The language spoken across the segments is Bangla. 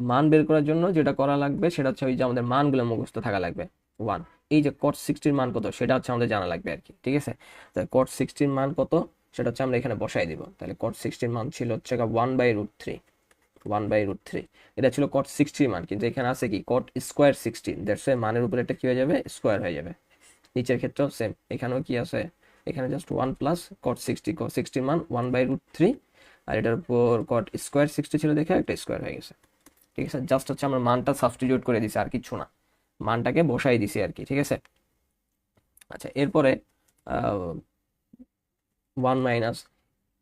মান বের করার জন্য যেটা করা লাগবে সেটা হচ্ছে ওই যে আমাদের মানগুলো মুখস্থ থাকা লাগবে। ওয়ান এই যে কট সিক্সটির মান কত সেটা হচ্ছে আমাদের জানা লাগবে আর কি, ঠিক আছে? তাহলে কট সিক্সটির মান কত সেটা হচ্ছে আমরা এখানে বসাই দিব। তাহলে কট সিক্সটির মান ছিল হচ্ছে one by root three one by root three এটা ছিল কট সিক্সটির মান, কিন্তু এখানে আছে কি কট স্কোয়ার সিক্সটিন দ্যাটস মানের উপরে একটা কি হয়ে যাবে? স্কোয়ার হয়ে যাবে। নিচের ক্ষেত্রেও সেম এখানেও কি আছে? এখানে just one plus cot sixty cot সিক্সটির মান ওয়ান বাই রুট থ্রি আর এটার উপর কট স্কোয়ার সিক্সটি ছিল দেখে একটা স্কোয়ার হয়ে গেছে। ঠিক আছে? জাস্ট হচ্ছে আমরা মানটা সাবস্টিটিউট করে দিছি, আর কিছু না। মানটাকে বসাই দিছি আর কি, ঠিক আছে? আচ্ছা এরপরে ওয়ান মাইনাস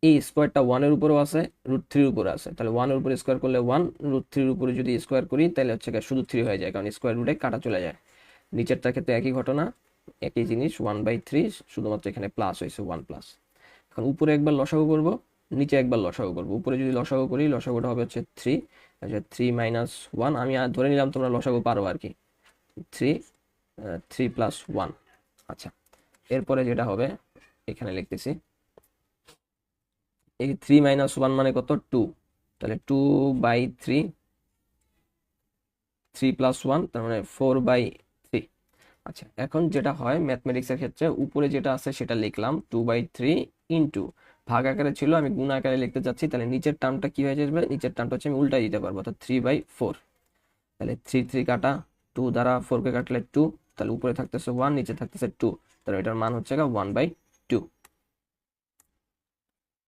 এই স্কোয়ারটা ওয়ানের উপরেও আছে রুট থ্রির উপরে আছে। তাহলে ওয়ানের উপরে স্কোয়ার করলে ওয়ান রুট থ্রির উপরে যদি স্কোয়ার করি, তাহলে হচ্ছে শুধু থ্রি হয়ে যায়, কারণ স্কোয়ার রুটে কাটা চলে যায়। নিচেরটার ক্ষেত্রে একই ঘটনা, একই জিনিস ওয়ান বাই থ্রি শুধুমাত্র এখানে প্লাস হয়েছে ওয়ান প্লাস এখন উপরে একবার লসাগু করব। নিচে একবার লসাগু করব। উপরে যদি লসাগু করি, লসাগুটা হবে হচ্ছে থ্রি আচ্ছা থ্রি মাইনাস ওয়ান আমি ধরে নিলাম তোমরা লসাগু পারো আর কি। থ্রি থ্রি প্লাস ওয়ান আচ্ছা এরপরে যেটা হবে, এখানে লিখতেছি। এই থ্রি মাইনাস ওয়ান মানে কত? টু তাহলে two by three three plus one তার মানে ফোর বাই থ্রি আচ্ছা এখন যেটা হয় ম্যাথমেটিক্সের ক্ষেত্রে, উপরে যেটা আছে সেটা লিখলাম টু বাই থ্রি ইন্টু ভাগ আকারে ছিল, আমি গুণ আকারে লিখতে চাচ্ছি, তাহলে নিচের টার্মটা কি হয়ে যাবে? নিচের টার্মটা হচ্ছে আমি উল্টা দিতে পারব অর্থাৎ থ্রি বাই ফোর তাহলে থ্রি থ্রি কাটা টু দ্বারা ফোরকে কাটলে টু তাহলে উপরে থাকতেছে ওয়ান নিচে থাকতেছে টু তাহলে এটার মান হচ্ছে ওয়ান বাই টু